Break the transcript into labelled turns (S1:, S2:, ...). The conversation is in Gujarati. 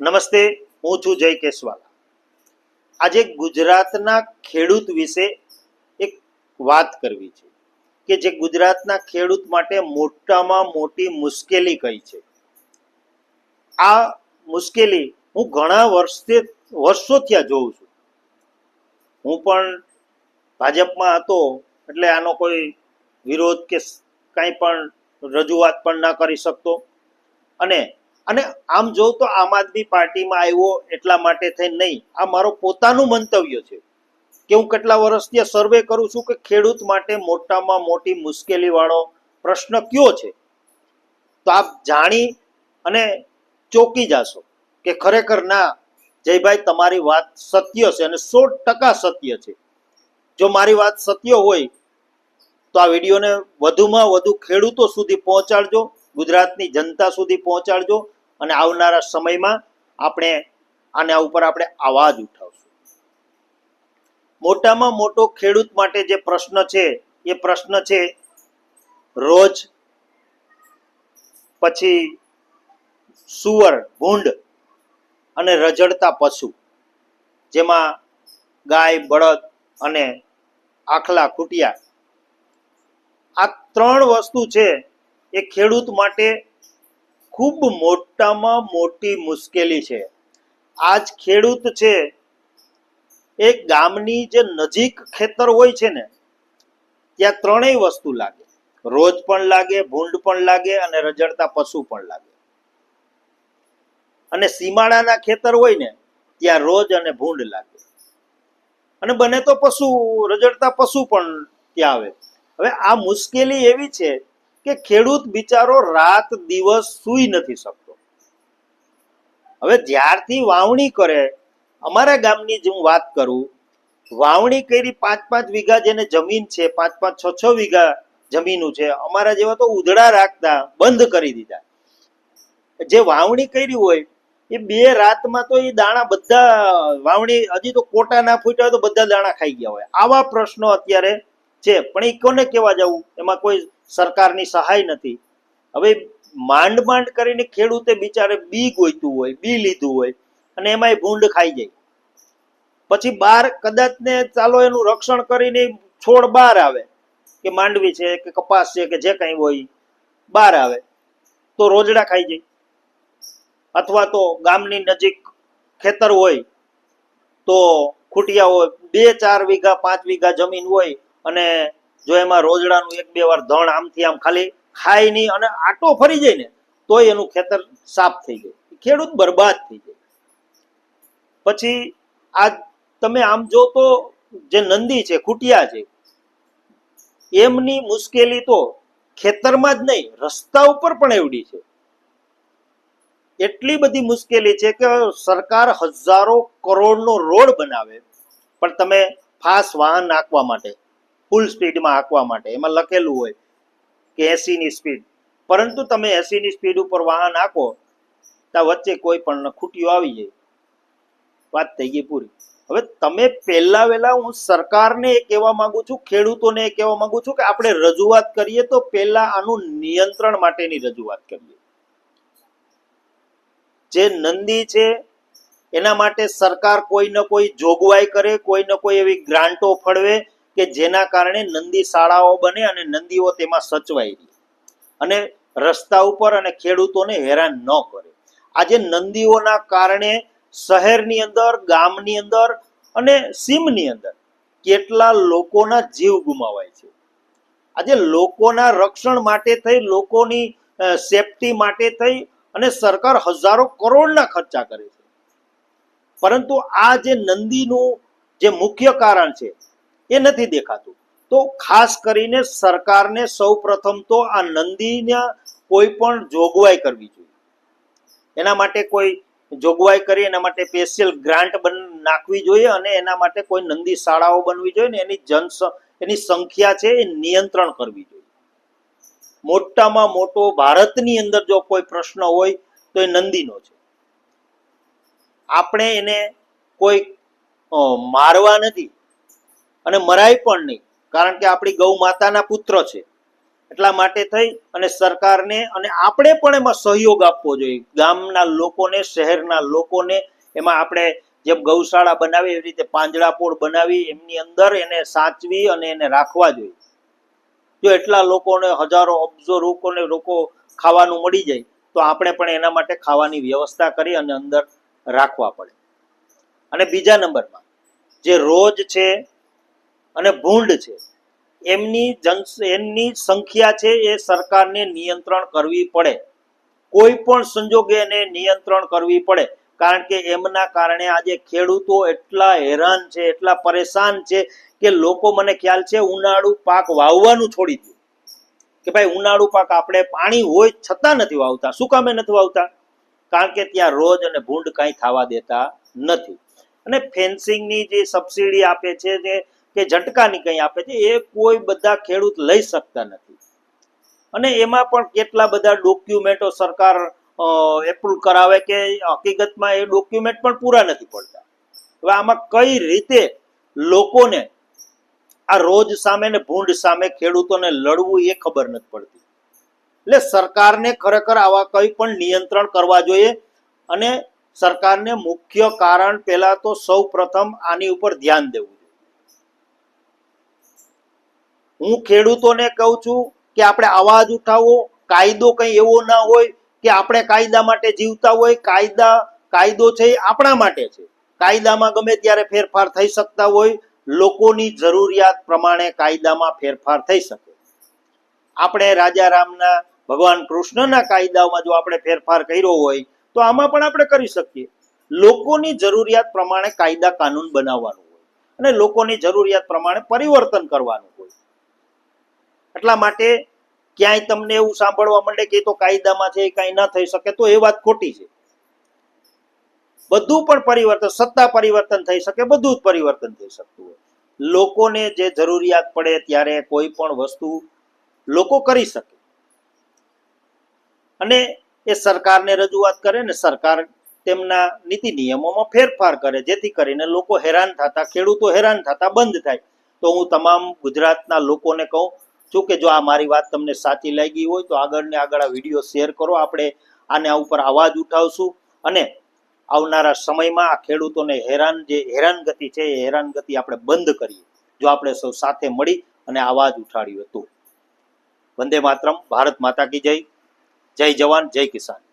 S1: નમસ્તે, હું છું જય કેશવાલા આજે ગુજરાતના ખેડૂત વિશે એક વાત કરવી છે કે જે ગુજરાતના ખેડૂત માટે મોટામાં મોટી મુશ્કેલી કઈ છે. આ મુશ્કેલી હું ઘણા વર્ષથી, વર્ષોથી આ જોઉં છું. હું પણ ભાજપમાં હતો, એટલે આનો કોઈ વિરોધ કે કાંઈ પણ રજૂઆત પણ ના કરી શકતો. અને અને આમ જોઉં તો આમ આદમી પાર્ટીમાં આવ્યો એટલા માટે થઈ નહીં. આ મારો પોતાનું મંતવ્ય છે કે હું કેટલા વર્ષથી સર્વે કરું છું કે ખેડૂત માટે મોટામાં મોટી મુશ્કેલી વાળો પ્રશ્ન કયો છે? તો આપ જાણી અને ચોકી જાશો કે ખરેખર ના, જયભાઈ, તમારી વાત સત્ય છે અને સો ટકા સત્ય છે. જો મારી વાત સત્ય હોય, તો આ વિડીયોને વધુમાં વધુ ખેડૂતો સુધી પહોંચાડજો, ગુજરાતની જનતા સુધી પહોંચાડજો અને આવનારા સમયમાં આપણે આના ઉપર આપણે અવાજ ઉઠાવશું. મોટામાં મોટો ખેડૂત માટે જે પ્રશ્ન છે, એ પ્રશ્ન છે, રોજ પછી સુવર, ભૂંડ અને રજડતા પશુ, જેમાં ગાય, બળદ અને આખલા ખૂટિયા આ ત્રણ વસ્તુ છે, એ ખેડૂત માટે ખૂબ મોટામાં મોટી મુશ્કેલી છે. આજ ખેડૂત છે એ ગામની જે નજીક ખેતર હોય છે ને, ત્યાં ત્રણેય વસ્તુ લાગે. રોજ પણ લાગે, ભૂંડ પણ લાગે અને રજડતા પશુ પણ લાગે. અને સીમાડાના ખેતર હોય ને, ત્યાં રોજ અને ભૂંડ લાગે. અને બને તો પશુ, રજડતા પશુ પણ ત્યાં આવે. હવે આ મુશ્કેલી એવી છે કે ખેડૂત બિચારો રાત દિવસ સૂઈ નથી શકતો. હવે જ્યારથી વાવણી કરે, અમારા ગામની જ હું વાત કરું, વાવણી કરી પાંચ પાંચ વીઘા જેને જમીન છે, પાંચ પાંચ છ છ વીઘા જમીનું છે, અમારા જેવા તો ઉધડા રાખતા, બંધ કરી દીધા. જે વાવણી કરી હોય, એ બે રાતમાં તો એ દાણા બધા, વાવણી, હજી તો કોટા ના ફૂટ્યા હોય તો બધા દાણા ખાઈ ગયા હોય. આવા પ્રશ્નો અત્યારે છે, પણ એ કોને કેવા જવું? એમાં કોઈ સરકારની સહાય નથી. હવે માંડ માંડ કરીને ખેડૂતે બિચારે બી ગોઈતું હોય, બી લીધું હોય અને એમાં ભૂંડ ખાઈ જાય. પછી બાર કદાચ ને ચાલો એનું રક્ષણ કરીને છોડ બહાર આવે, કે માંડવી છે, કે કપાસ છે, કે જે કઈ હોય, બહાર આવે, તો રોજડા ખાઈ જાય. અથવા તો ગામની નજીક ખેતર હોય, તો ખૂટિયા હોય, બે ચાર વીઘા, પાંચ વીઘા જમીન હોય અને જો એમાં રોજડાનું એક બે વાર ધણ આમથી આમ ખાલી ખાય નહીં અને આટો ફરી જાય ને તો એનું ખેતર સાફ થઈ જાય. ખેડૂત બરબાદ થઈ જાય. પછી આ તમે આમ જો તો જે નંદી છે, ખૂટિયા છે, એમની મુશ્કેલી તો ખેતરમાં જ નહીં, રસ્તા ઉપર પણ એવડી છે. એટલી બધી મુશ્કેલી છે કે સરકાર હજારો કરોડનો રોડ બનાવે, પણ તમે ફાસ વાહન નાખવા માટે ફૂલ સ્પીડમાં હાંકવા માટે. એમાં લખેલું હોય કે એસીની સ્પીડ પરંતુ તમે એસીની સ્પીડ ઉપર વાહન હાંકો, તો વચ્ચે કોઈ પણ ખૂટીઓ આવી જાય. વાત થઈ ગઈ પૂરી. હવે તમે પહેલા વહેલા હું સરકારને એ કહેવા માંગુ છું, ખેડૂતોને એ કહેવા માંગુ છું કે આપણે રજૂઆત કરીએ તો પહેલા આનું નિયંત્રણ માટેની રજૂઆત કરીએ. જે નંદી છે, એના માટે સરકાર કોઈ ન કોઈ જોગવાઈ કરે, કોઈ ન કોઈ એવી ગ્રાન્ટો ફળવે કે જેના કારણે નંદી શાળાઓ બને અને નંદીઓ તેમાં સચવાઈ અને રસ્તા ઉપર અને ખેડૂતોને હેરાન ન કરે. આજે નંદીઓના કારણે શહેરની અંદર, ગામની અંદર અને સીમની અંદર કેટલા લોકોના જીવ ગુમાવાય છે. આજે લોકોના રક્ષણ માટે થઈ, લોકોની સેફટી માટે થઈ અને સરકાર હજારો કરોડના ખર્ચા કરે છે. પરંતુ આ જે નંદીનું જે મુખ્ય કારણ છે એ નથી દેખાતું. તો ખાસ કરીને સરકારને સૌ પ્રથમ તો આ નંદીના કોઈ પણ જોગવાઈ કરવી જોઈએ. એના માટે કોઈ જોગવાઈ કરી, એના માટે સ્પેશિયલ ગ્રાન્ટ નાખવી જોઈએ અને એના માટે કોઈ નંદી શાળાઓ બનવી જોઈએ ને એની જન એની સંખ્યા છે એ નિયંત્રણ કરવી જોઈએ. મોટામાં મોટો ભારતની અંદર જો કોઈ પ્રશ્ન હોય તો એ નંદીનો છે. આપણે એને કોઈ મારવા નથી. અને મરાય પણ નહીં, કારણ કે આપણી ગૌ માતાના પુત્ર છે. એટલા માટે થઈ અને સરકારને અને આપણે પણ એમાં સહયોગ આપવો જોઈએ. ગામના લોકોને, શહેરના લોકોને એમાં આપણે જેમ ગૌશાળા બનાવી, એવી રીતે પાંજરાપોળ બનાવી, એમની અંદર એને સાચવી અને એને રાખવા જોઈએ. જો એટલા લોકોને, હજારો અબજો લોકોને લોકો ખાવાનું મળી જાય, તો આપણે પણ એના માટે ખાવાની વ્યવસ્થા કરી અને અંદર રાખવા પડે. અને બીજા નંબરમાં, જે રોજ છે અને ભૂંડ છે. એમની જન, એમની સંખ્યા છે એ સરકારને નિયંત્રણ કરવી પડે. કોઈ પણ સંજોગે એને નિયંત્રણ કરવી પડે. કારણ કે એમના કારણે આજે ખેડૂતો એટલા હેરાન છે, એટલા પરેશાન છે કે લોકો, મને ખ્યાલ છે, ઉનાળુ પાક વાવવાનું છોડી દીધું કે ભાઈ, ઉનાળુ પાક આપણે પાણી હોય છતાં નથી વાવતા. શું કામે નથી વાવતા? કારણ કે ત્યાં રોજ અને ભૂંડ કાંઈ થવા દેતા નથી. અને ફેન્સિંગની જે સબસિડી આપે છે, જે કે ઝટકાની કંઈ આપે છે, એ કોઈ બધા ખેડૂત લઈ શકતા નથી. અને એમાં પણ કેટલા બધા ડોક્યુમેન્ટો સરકાર એપ્રુવ કરાવે કે હકીકતમાં એ ડોક્યુમેન્ટ પણ પૂરા નથી પડતા. હવે આમાં કઈ રીતે લોકોને આ રોજ સામે ને ભૂંડ સામે ખેડૂતોને લડવું એ ખબર નથી પડતી. એટલે સરકારને ખરેખર આવા કંઈ પણ નિયંત્રણ કરવા જોઈએ અને સરકારને મુખ્ય કારણ પહેલા તો સૌ પ્રથમ આની ઉપર ધ્યાન દેવું જોઈએ હું ખેડૂતોને કહું છું કે આપણે અવાજ ઉઠાવો, કાયદો કંઈ એવો ના હોય કે આપણે કાયદા માટે જીવતા હોય, કાયદા, કાયદો છે આપણા માટે છે. કાયદામાં ગમે ત્યારે ફેરફાર થઈ શકતા હોય, લોકોની જરૂરિયાત પ્રમાણે કાયદામાં ફેરફાર થઈ શકે. આપણે રાજા રામના, ભગવાન કૃષ્ણના કાયદામાં જો આપણે ફેરફાર કર્યો હોય, તો આમાં પણ આપણે કરી શકીએ. લોકોની જરૂરિયાત પ્રમાણે કાયદા કાનૂન બનાવવાનું હોય અને લોકોની જરૂરિયાત પ્રમાણે પરિવર્તન કરવાનું હોય. એટલા માટે ક્યાંય તમને એવું સાંભળવા માંડે કે તો કાયદામાં છે કાંઈ ના થઈ શકે, તો એ વાત ખોટી છે. બધું પણ પરિવર્તન, સત્તા પરિવર્તન થઈ શકે, બધું જ પરિવર્તન થઈ શકતું હોય. લોકોને જે જરૂરિયાત પડે ત્યારે કોઈ પણ વસ્તુ લોકો કરી શકે. અને એ સરકારને રજૂઆત કરે ને સરકાર તેમના નીતિ નિયમોમાં ફેરફાર કરે, જેથી કરીને લોકો હેરાન થતા, ખેડૂતો હેરાન થતા, બંધ થાય. તો હું તમામ ગુજરાતના લોકોને કહું છું કે જો આ મારી વાત તમને સાચી લાગી હોય તો આગળ ને આગળ આ વીડિયો શેર કરો. આપણે આને ઉપર અવાજ ઉઠાવશું અને આવનારા સમયમાં આ ખેડૂતોને હેરાન જે હેરાનગતિ છે એ હેરાનગતિ આપણે બંધ કરીએ, જો આપણે સૌ સાથે મળી અને અવાજ ઉઠાડ્યો હતો. વંદે માતરમ, ભારત માતા કી જય. જય જવાન, જય કિસાન.